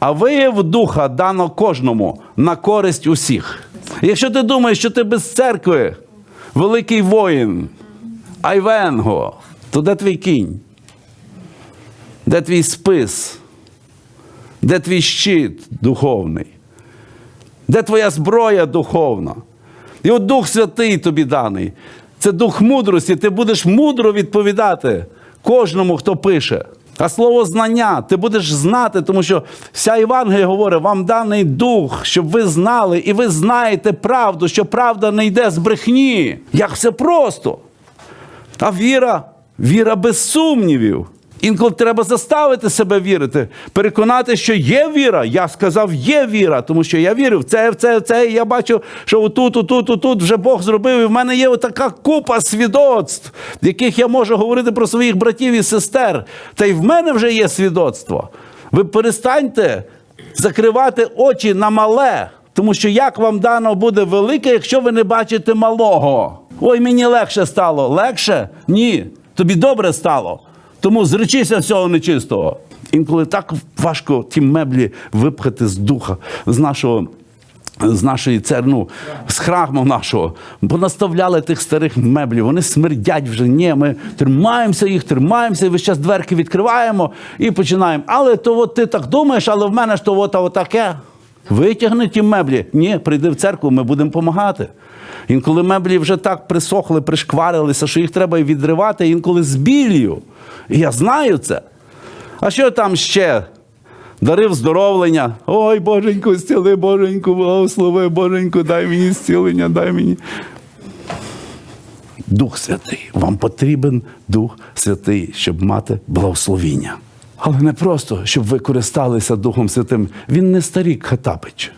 А вияв духа дано кожному на користь усіх. Якщо ти думаєш, що ти без церкви, великий воїн, Айвенго, то де твій кінь? Де твій спис? Де твій щит духовний? Де твоя зброя духовна? І от Дух Святий тобі даний. Це дух мудрості. Ти будеш мудро відповідати кожному, хто пише. А слово знання ти будеш знати, тому що вся Євангелія говорить, вам даний дух, щоб ви знали, і ви знаєте правду, що правда не йде з брехні. Як все просто. А віра, віра без сумнівів. Інколи треба заставити себе вірити, переконати, що є віра. Я сказав, є віра, тому що я вірю в це, це, це. І я бачу, що отут, отут, отут вже Бог зробив. І в мене є така купа свідоцтв, в яких я можу говорити про своїх братів і сестер. Та й в мене вже є свідоцтво. Ви перестаньте закривати очі на мале, тому що як вам дано буде велике, якщо ви не бачите малого. Ой, мені легше стало. Легше? Ні. Тобі добре стало. Тому зречися всього нечистого. Інколи так важко ті меблі випхати з духа, з нашого. З нашої церну, з храму нашого, понаставляли тих старих меблів, вони смердять вже. Ні, ми тримаємося їх, тримаємося, і весь час дверки відкриваємо і починаємо. Але то от ти так думаєш, але в мене ж то от, отаке. Витягни ті меблі. Ні, прийди в церкву, ми будемо допомагати. Інколи меблі вже так присохли, пришкварилися, що їх треба відривати, інколи з білію. І я знаю це. А що там ще? Дари вздоровлення. Ой, Боженьку, зціли, Боженьку, благослови, Боженьку, дай мені зцілення, дай мені. Дух Святий. Вам потрібен Дух Святий, щоб мати благословіння. Але не просто, щоб ви користалися Духом Святим. Він не старік Хатапич.